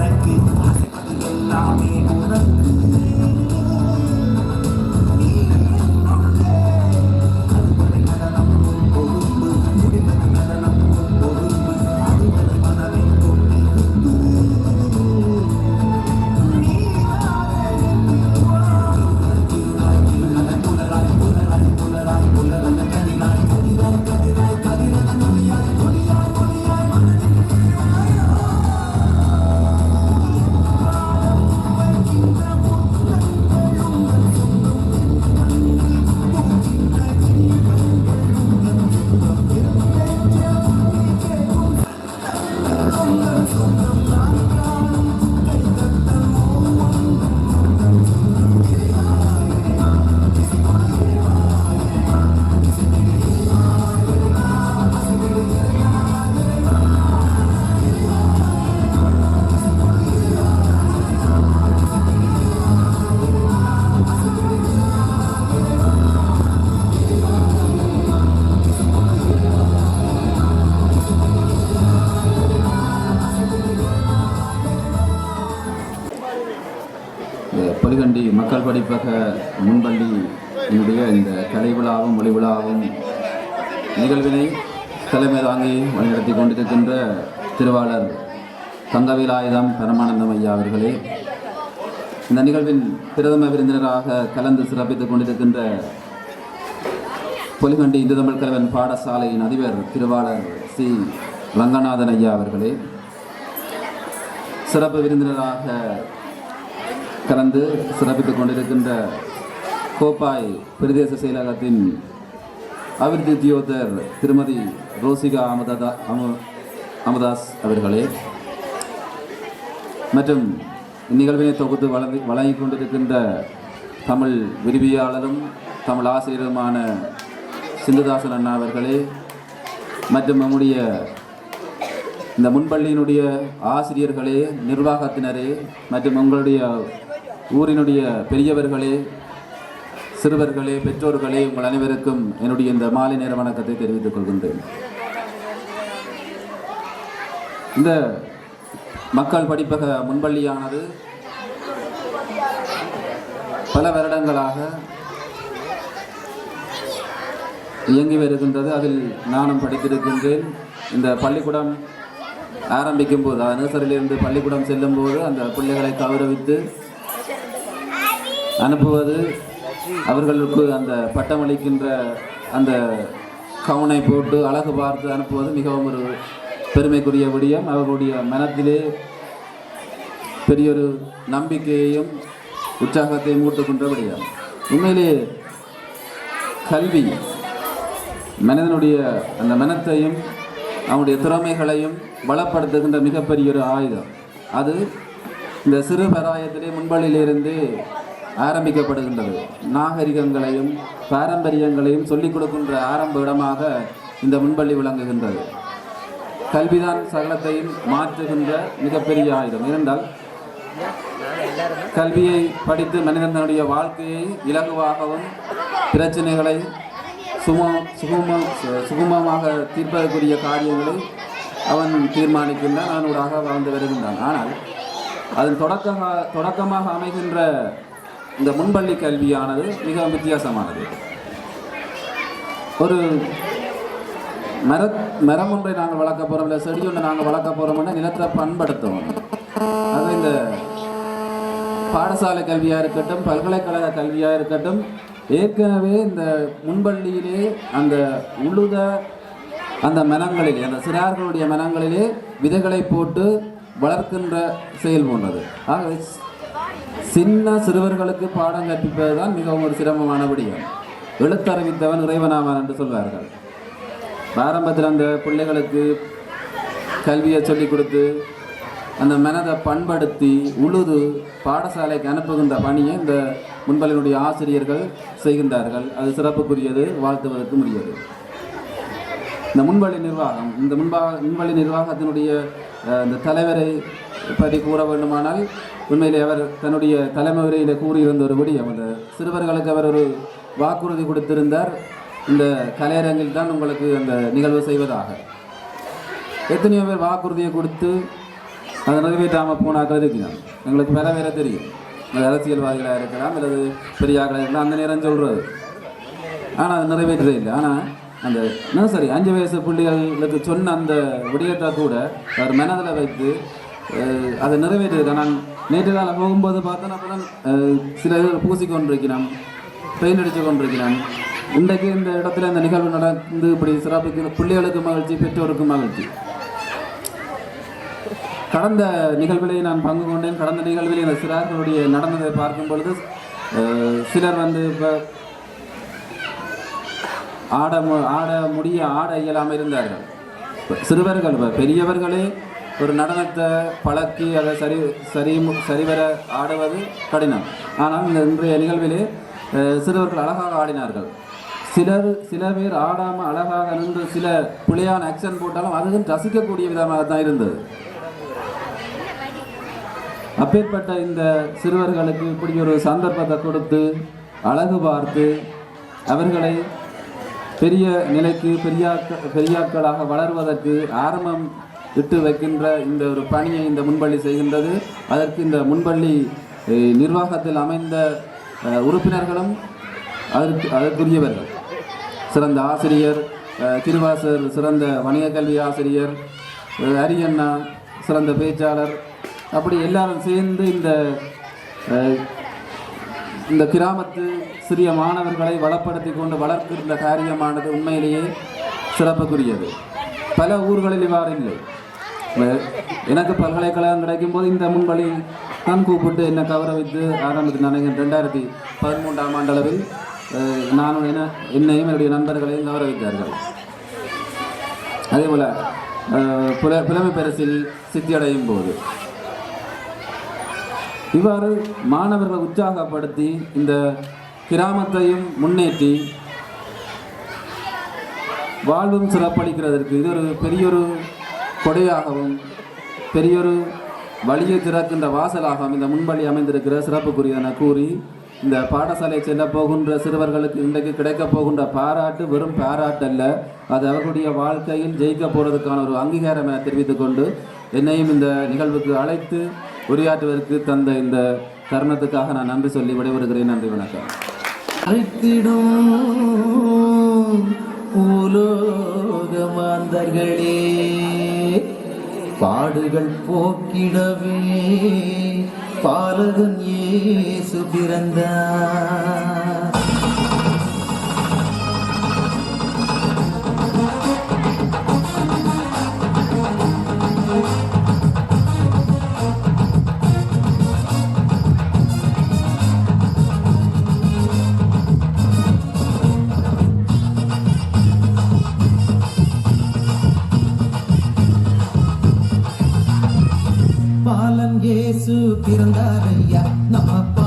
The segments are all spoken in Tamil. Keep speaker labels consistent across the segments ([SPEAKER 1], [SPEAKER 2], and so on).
[SPEAKER 1] let me, I think I'm gonna allow me, I'm நிகழ்வினை தலைமை தாங்கி வழிநடத்தி கொண்டிருக்கின்ற திருவாளர் தங்கவேலாயுதம் பரமானந்தம் ஐயா அவர்களே இந்த நிகழ்வின் பிரதம விருந்தினராக கலந்து சிறப்பித்துக் கொண்டிருக்கின்ற பொலிகண்டி இந்து தமிழ் கலவன் பாடசாலையின் அதிபர் திருவாளர் சி. ரங்கநாதன் ஐயா அவர்களே சிறப்பு விருந்தினராக கலந்து சிறப்பித்துக் கொண்டிருக்கின்ற கோப்பாய் பிரதேச செயலகத்தின் அபிவிருத்தி உத்தியோகத்தர் திருமதி ரோசிகா அமதாதா அமு அமதாஸ் அவர்களே மற்றும் இந்நிகழ்வினை தொகுத்து வழங்கி வழங்கி கொண்டிருக்கின்ற தமிழ் விரிவியாளரும் தமிழ் ஆசிரியருமான சிந்துதாசன் அண்ணா அவர்களே மற்றும் நம்முடைய இந்த முன்பள்ளியினுடைய ஆசிரியர்களே நிர்வாகத்தினரே மற்றும் உங்களுடைய ஊரினுடைய பெரியவர்களே சிறுவர்களே பெற்றோர்களே உங்கள் அனைவருக்கும் என்னுடைய இந்த மாலை நேர வணக்கத்தை தெரிவித்துக் கொள்கின்றேன். இந்த மக்கள் படிப்பக முன்பள்ளியானது பல வருடங்களாக இயங்கி வருகின்றது. அதில் நானும் படித்திருக்கின்றேன். இந்த பள்ளிக்கூடம் ஆரம்பிக்கும் போது நர்சரியிலிருந்து பள்ளிக்கூடம் செல்லும் போது அந்த பிள்ளைகளை கௌரவித்து அனுப்புவது அவர்களுக்கு அந்த பட்டமளிக்கின்ற அந்த கவுனை போட்டு அழகு பார்த்து அனுப்புவது மிகவும் ஒரு பெருமைக்குரிய விடயம். அவர்களுடைய மனத்திலே பெரியொரு நம்பிக்கையையும் உற்சாகத்தையும் ஊட்டுகின்ற விடயம். உண்மையிலே கல்வி மனிதனுடைய அந்த மனத்தையும் அவனுடைய திறமைகளையும் வளப்படுத்துகின்ற மிகப்பெரிய ஒரு ஆயுதம். அது இந்த சிறு பராயத்திலே முன்பலிலிருந்து ஆரம்பிக்கப்படுகின்றது. நாகரிகங்களையும் பாரம்பரியங்களையும் சொல்லிக் கொடுக்கின்ற ஆரம்ப இடமாக இந்த முன்பள்ளி விளங்குகின்றது. கல்விதான் சகலத்தையும் மாற்றுகின்ற மிகப்பெரிய ஆயுதம். ஏனென்றால் கல்வியை படித்து மனிதன் தன்னுடைய வாழ்க்கையை இலகுவாகவும் பிரச்சனைகளை சும சுகும சுகமமாக தீர்ப்பதற்குரிய காரியங்களை அவன் தீர்மானிக்கின்றான் அவனூடாக வாழ்ந்து வருகின்றான். ஆனால் அதன் தொடக்க தொடக்கமாக அமைகின்ற இந்த முன்பள்ளி கல்வியானது மிக வித்தியாசமானது. ஒரு மர மரம் ஒன்றை நாங்கள் வளர்க்க போகிறோம் இல்லை செடி ஒன்றை நாங்கள் வளர்க்க போகிறோம்னா நிலத்தை பண்படுத்தணும் அது இந்த பாடசாலை கல்வியாக இருக்கட்டும் பல்கலைக்கழக கல்வியாக இருக்கட்டும் ஏற்கனவே இந்த முன்பள்ளியிலே அந்த உழுத அந்த மனங்களிலே அந்த சிறார்களுடைய மனங்களிலே விதைகளை போட்டு வளர்க்கின்ற செயல் போன்றது. ஆக சின்ன சிறுவர்களுக்கு பாடம் கற்பிப்பது தான் மிகவும் ஒரு சிரமமான விடியம் எழுத்தறிவித்தவன் இறைவனாவான் என்று சொல்வார்கள். ஆரம்பத்தில் அந்த பிள்ளைகளுக்கு கல்வியை சொல்லிக் கொடுத்து அந்த மனதை பண்படுத்தி உழுது பாடசாலைக்கு அனுப்புகின்ற பணியை இந்த முன்பலினுடைய ஆசிரியர்கள் செய்கின்றார்கள். அது சிறப்புக்குரியது வாழ்த்துவதற்கு உரியது. இந்த முன்பள்ளி நிர்வாகம் இந்த முன்பா முன்பள்ளி நிர்வாகத்தினுடைய இந்த தலைவரை பற்றி கூற வேண்டுமானால் உண்மையிலே அவர் தன்னுடைய தலைமை உரையில் கூறியிருந்த ஒரு விடயம் அந்த சிறுவர்களுக்கு அவர் ஒரு வாக்குறுதி கொடுத்திருந்தார். இந்த கலையரங்கில் தான் உங்களுக்கு அந்த நிகழ்வு செய்வதாக. எத்தனையோ பேர் வாக்குறுதியை கொடுத்து அதை நிறைவேற்றாமல் போனாக்கள் இருக்கிறான் எங்களுக்கு வேற வேற தெரியும். அது அரசியல்வாதிகளாக இருக்கலாம் அல்லது பெரியாக்களாக இருக்கலாம் அந்த நேரம் சொல்கிறது ஆனால் அது நிறைவேற்றதே இல்லை. ஆனால் அந்த நர்சரி அஞ்சு வயசு பிள்ளைகளுக்கு சொன்ன அந்த விடயத்தை கூட அவர் மனதில் வைத்து அதை நிறைவேற்றிருக்கேன் நான் நேற்று காலம் போகும்போது பார்த்தோன்னா அப்போ தான் சில இதில் பூசிக்கொண்டிருக்கிறான் பெயிண்ட் அடித்து கொண்டிருக்கிறான். இன்றைக்கு இந்த இடத்துல இந்த நிகழ்வு நடந்து இப்படி சிறப்புக்கு பிள்ளைகளுக்கு மகிழ்ச்சி பெற்றோருக்கு மகிழ்ச்சி. கடந்த நிகழ்விலே நான் பங்கு கொண்டேன். கடந்த நிகழ்விலே இந்த சிறார்களுடைய நடந்ததை பார்க்கும் பொழுது சிலர் வந்து இப்போ ஆட மு- ஆட முடிய ஆட இயலாமல் இருந்தார்கள். சிறுவர்கள் பெரியவர்களே ஒரு நடனத்தை பழக்கி அதை சரி சரி சரிவர ஆடுவது கடினம். ஆனால் இந்த இன்றைய நிகழ்விலே சிறுவர்கள் அழகாக ஆடினார்கள். சிலர் சில பேர் ஆடாமல் அழகாக நின்று சில புளியான ஆக்ஷன் போட்டாலும் அதுவும் ரசிக்கக்கூடிய விதமாக தான் இருந்தது. அப்பேற்பட்ட இந்த சிறுவர்களுக்கு இப்படி ஒரு சந்தர்ப்பத்தை கொடுத்து அழகு பார்த்து அவர்களை பெரிய நிலைக்கு பெரியாக்க பெரியாக்களாக வளர்வதற்கு ஆரம்பம் இட்டு வைக்கின்ற இந்த ஒரு பணியை இந்த முன்பள்ளி செய்கின்றது. அதற்கு இந்த முன்பள்ளி நிர்வாகத்தில் அமைந்த உறுப்பினர்களும் அதற்கு அதற்குரியவர்கள். சிறந்த ஆசிரியர் திருவாசர் சிறந்த வணிக கல்வி ஆசிரியர் அரியண்ணா சிறந்த பேச்சாளர் அப்படி எல்லாரும் சேர்ந்து இந்த இந்த கிராமத்து சிறிய மாணவர்களை வளப்படுத்தி கொண்டு வளர்க்கின்ற காரியமானது உண்மையிலேயே சிறப்புக்குரியது. பல ஊர்களில் இவ்வாறு இல்லை. எனக்கு பல்கலைக்கழகம் கிடைக்கும் போது இந்த முன்வழி நான் கூப்பிட்டு என்னை கௌரவித்து ஆரம்பித்து நினைக்கிறேன் ரெண்டாயிரத்தி பதிமூன்றாம் ஆண்டளவில் அஹ், நானும் என்ன என்னையும் என்னுடைய நண்பர்களையும் கௌரவித்தார்கள் அதே போல் புல புலமை பரிசில் சித்தியடையும் போது. இவ்வாறு மாணவர்களை உற்சாகப்படுத்தி இந்த கிராமத்தையும் முன்னேற்றி வாழ்வும் சிறப்பளிக்கிறதற்கு இது ஒரு பெரிய ஒரு கொடையாகவும் பெரியொரு வழியை திறக்கின்ற வாசலாகவும் இந்த முன்வழி அமைந்திருக்கிற சிறப்புக்குரியதென கூறி இந்த பாடசாலை செல்ல போகின்ற சிறுவர்களுக்கு இன்றைக்கு கிடைக்கப் போகின்ற பாராட்டு வெறும் பாராட்டு அல்ல. அது அவர்களுடைய வாழ்க்கையில் ஜெயிக்க போகிறதுக்கான ஒரு அங்கீகாரம் என தெரிவித்துக் கொண்டு என்னையும் இந்த நிகழ்வுக்கு அழைத்து உரையாற்றுவதற்கு தந்த இந்த தருணத்துக்காக நான் நன்றி சொல்லி விடைபெறுகிறேன். நன்றி வணக்கம்.
[SPEAKER 2] பூலோக மாந்தர்களே பாடுகள் போக்கிடவே பாலகன் ஏசு பிறந்தார். இயேசு பிறந்தாரையா நம்ம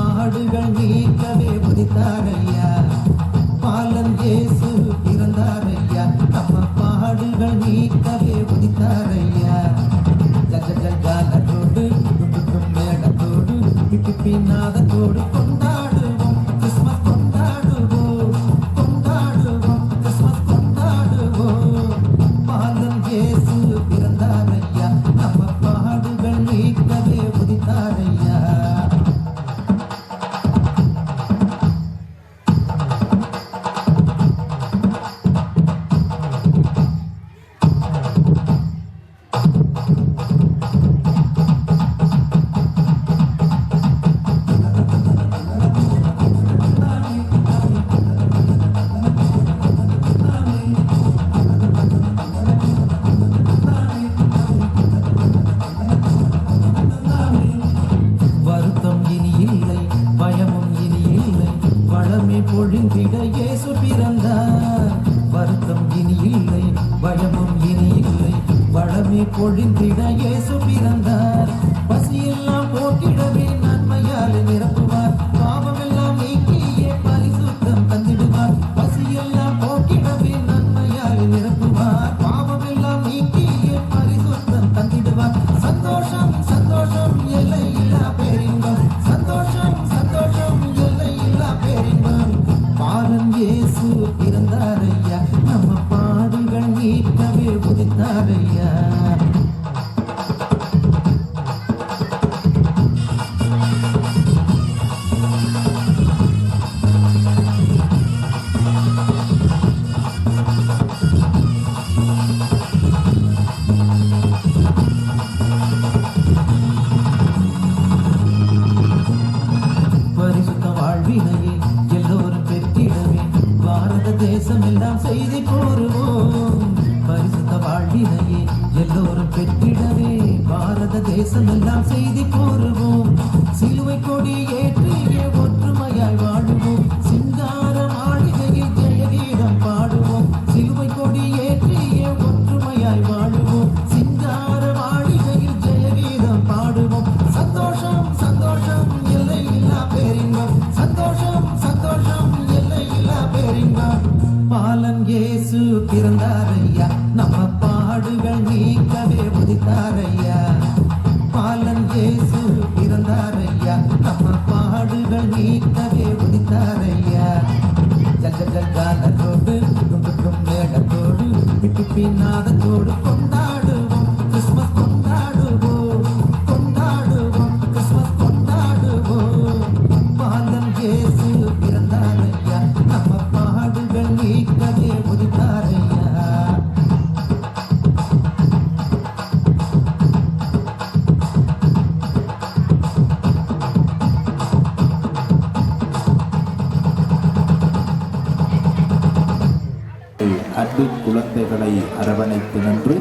[SPEAKER 3] குழந்தைகளை அரவணைத்து நின்று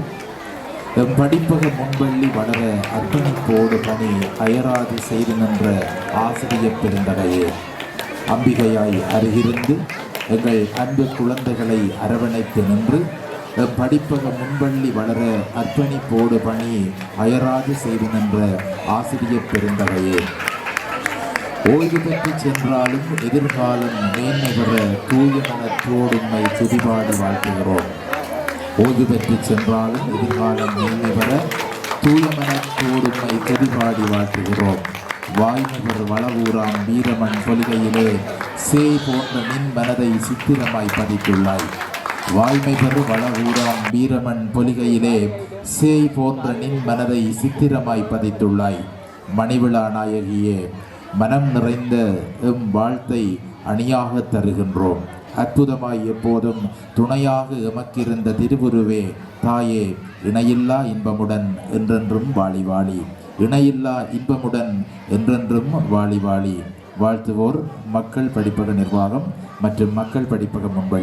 [SPEAKER 3] எம் படிப்பக முன்பள்ளி வளர அர்ப்பணிப்போடு பணி அயராது செய்து நின்ற ஆசிரிய பெருந்தடையே அம்பிகையாய் அருகிருந்து எங்கள் அன்பு குழந்தைகளை அரவணைத்து நின்று எம் படிப்பக முன்பள்ளி வளர அர்ப்பணிப்போடு பணி அயராது செய்து நின்ற ஆசிரிய பெருந்தடையே ஓய்வு பெற்று சென்றாலும் எதிர்காலம் மேன்மை பெற தூய மனத்தோடுமை துதிபாடு வாழ்த்துகிறோம். ஓய்வு பெற்று சென்றாலும் எதிர்காலம் மேன்மை பெற தூய மனத்தோடு வாழ்த்துகிறோம். வாய்மகர் வளவூராம் வீரமன் கொள்கையிலே சேய் போன்ற நின் மனதை சித்திரமாய் பதித்துள்ளாய். வாய்மை பெறு வளவூராம் வீரமன் பொலிகையிலே சேய் போன்ற நின் மனதை சித்திரமாய் பதித்துள்ளாய். மணிவிழா நாயகியே மனம் நிறைந்த எம் வாழ்த்தை அணியாக தருகின்றோம். அற்புதமாய் எப்போதும் துணையாக எமக்கிருந்த திருவுருவே தாயே இணையில்லா இன்பமுடன் என்றென்றும் வாழி வாழி இணையில்லா இன்பமுடன் என்றென்றும் வாழி வாழி வாழ்த்துவோர் மக்கள் படிப்பக நிர்வாகம் மற்றும் மக்கள் படிப்பக முன்பை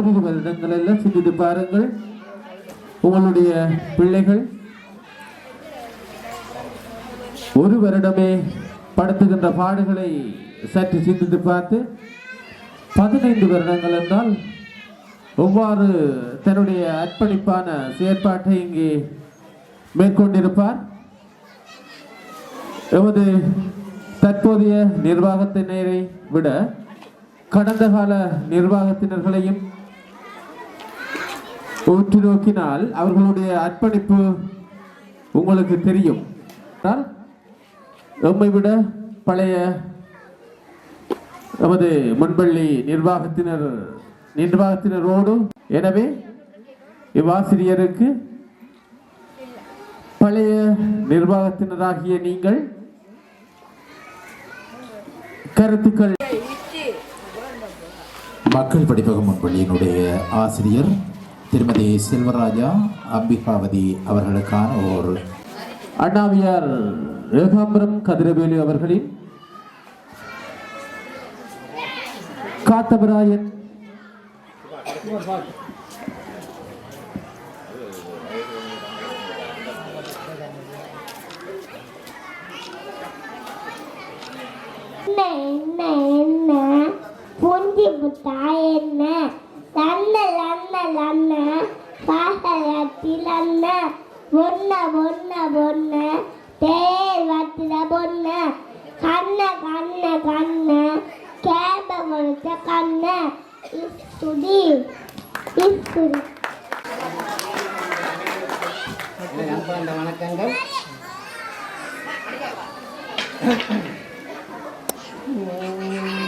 [SPEAKER 4] ஓரிரு வருடங்கள் எல்லாம் சிந்தித்து பாருங்கள். உங்களுடைய பிள்ளைகள். ஒரு வருடமே படுத்துகின்ற பாடுகளை சற்று சிந்தித்து பார்த்து பதினைந்து வருடங்கள் என்றால் எவ்வாறு தன்னுடைய அர்ப்பணிப்பான செயற்பாட்டை இங்கே மேற்கொண்டிருப்பார். எமது தற்போதைய நிர்வாகத்தினரை விட கடந்த கால நிர்வாகத்தினர்களையும் உற்று நோக்கினால் அவர்களுடைய அர்ப்பணிப்பு உங்களுக்கு தெரியும். நம்மை எம்மை விட பழைய நமது முன்பள்ளி நிர்வாகத்தினர் நிர்வாகத்தினரோடு எனவே இவ்வாசிரியருக்கு பழைய நிர்வாகத்தினராகிய நீங்கள் கருத்துக்கள்.
[SPEAKER 3] மக்கள் படிப்பகம் முன்பள்ளியினுடைய ஆசிரியர் திருமதி செல்வராஜா அம்பிகாவதி அவர்களுக்கான ஓர்
[SPEAKER 4] அண்ணாவியார் ரேகாபுரம் கதிரவேலு அவர்களின் காத்தவராயன்
[SPEAKER 5] என்ன என்ன என்ன? என்ன? தன்னல காசலத்தி லன்ன பொன்ன பொன்ன பொன்ன. தேர் வத்திர பொன்ன. கண்ண கண்ண கண்ண. கேப கொடுத்த கண்ண. இஸ்துடி
[SPEAKER 6] அன்பார்ந்த வணக்கங்கள். உரியம்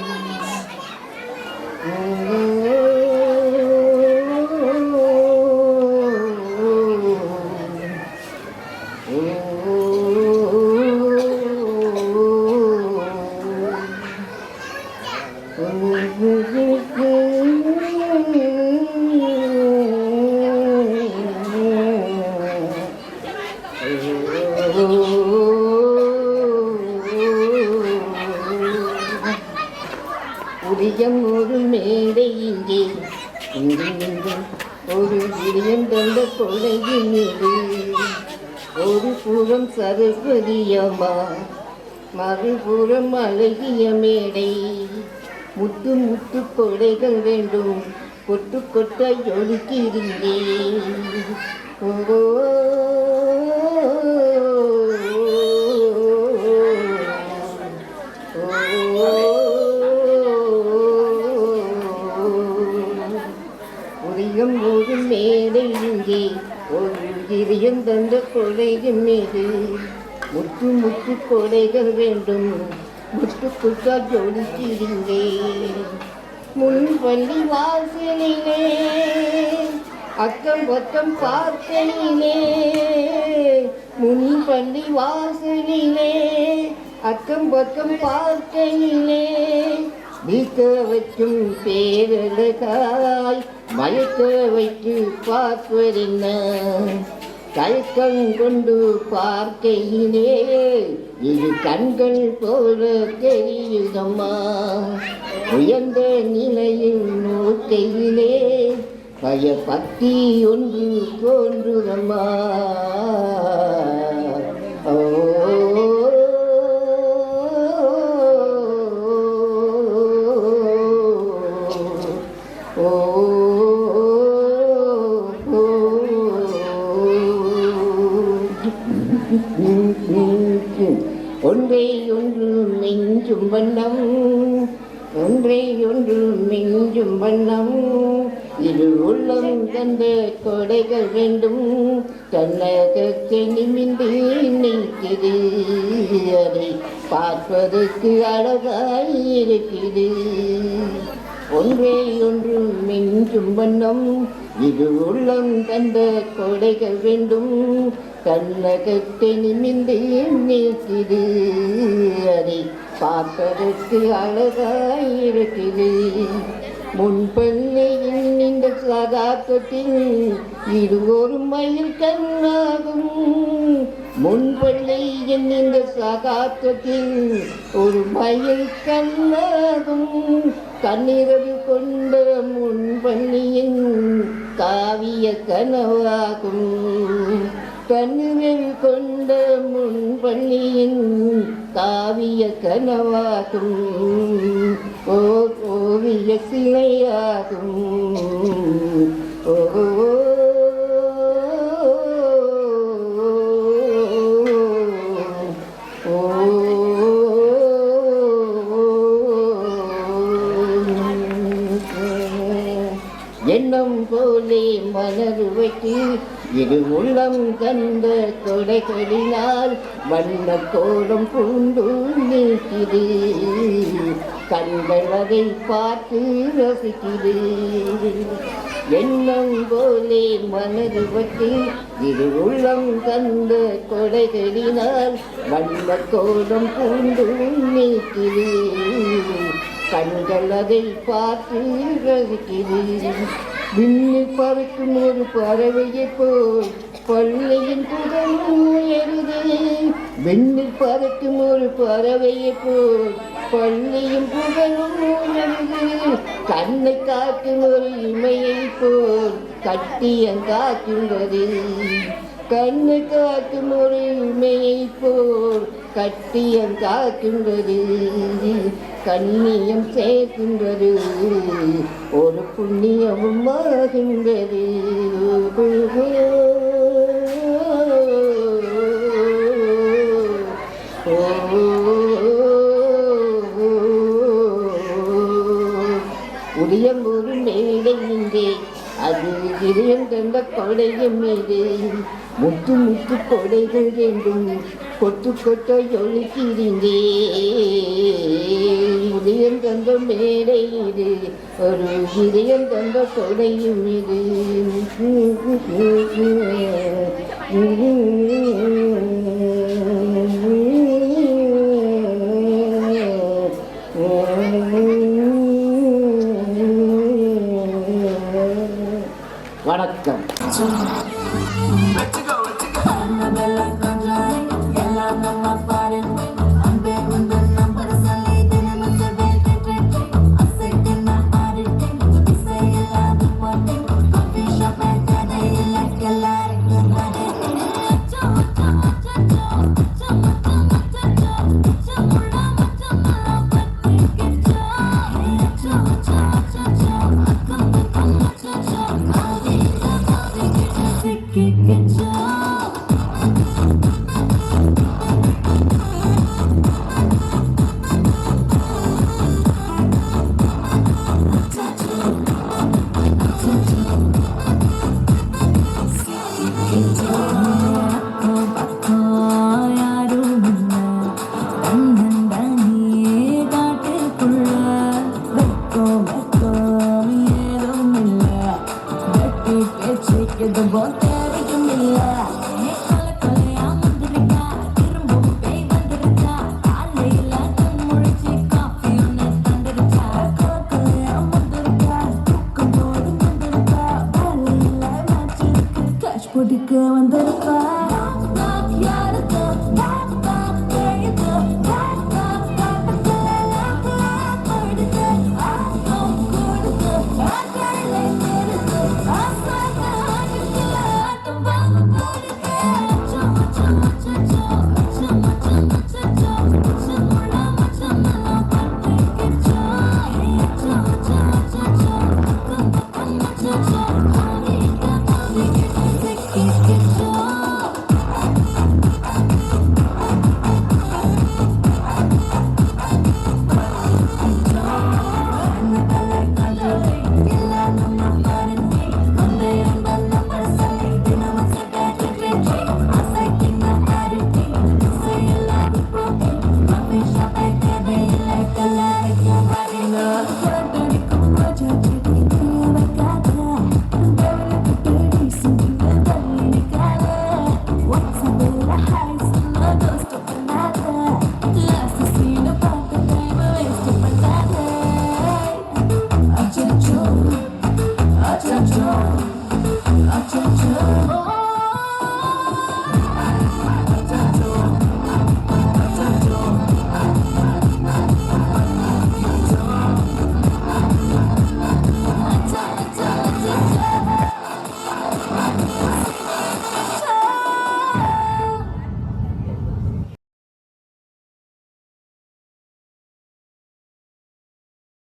[SPEAKER 6] கொடைகள் வேண்டும். கொட்டு கொட்டாய் ஒழுக்கியிருந்தேன் ஓ. உரியம் ஒரு இங்கே. ஒரு இதயம் தந்த கொடையின் மீது. முத்து முத்து கொடைகள் வேண்டும். முத்து குத்தா ஜோடிச்சிருந்தே முன் பள்ளி வாசலிலே அக்கம் பக்கம் பார்க்கலிலே முன் பள்ளி வாசலிலே அக்கம் பக்கம் பார்க்கையிலே வீக்க வைக்கும் பேரழகாய் மயக்க வைத்து பார்ப்பதென்ன தயக்கம் கொண்டு பார்க்கையிலே இது கண்கள் போல தெரியுதம்மா. உயர்ந்த நிலையில் நோக்கையிலே பய பயபக்தி ஒன்று தோன்றுதம்மா. ஓ. இது உள்ளம் தந்த கொடைகள் வேண்டும். கண்ணகத்தை நிமிந்து நிற்குது அதை பார்ப்பதற்கு அழகாயிருக்கிறது முன்பள்ளியின் இந்த சதாத்தத்தின் இது ஒரு மயில் கண்ணாகும். முன்பள்ளை இந்த சகாக்கத்தில் ஒரு மயில் கண்ணாகும். கண்ணீரது கொண்ட முன்பள்ளியின் காவிய கனவாகும். கண்ணீரில் கொண்ட முன்பள்ளியின் காவிய கனவாகும். ஓர் ஓவிய சிலையாகும். ஓ போலே மலர் வைத்து இது உள்ளம் கண்ட கொடைகளினால் வண்ண கோலம் பூண்டு நீக்குது கண்கள் அதை பார்த்து ரசிக்குது எண்ணம் போலே மலருவட்டு வைத்து இது உள்ளம் கந்த கொடைகளினால் வண்ண கோலம் பூண்டு நீக்குது கண்கள் அதை பார்த்து ரசிக்கிறது விண்ணில் பறக்கும் ஒரு பறவையை போல் பள்ளியின் புகழும் உயருது விண்ணில் பறக்கும் ஒரு பறவையை போல் பள்ளியும் புகழும் உயருது கண்ணை காக்கும் ஒரு இமையை போல் கட்டியம் காக்கின்றது கண்ணு காக்கும் ஒரு உண்மையை போல் கட்டியம் காக்கின்றது கண்ணியம் சேர்க்கின்றது ஒரு புண்ணியமும் ஆகின்றது உதயம் அது இதயம் கொடையும் மீது முத்து முத்து கொடைகள் என்றும் கொத்து கொட்ட ஒழுக்கிறீந்தே உதயம் தந்த மேடை இது ஒரு இதயம் தந்த கொடையும் இது வணக்கம்
[SPEAKER 7] que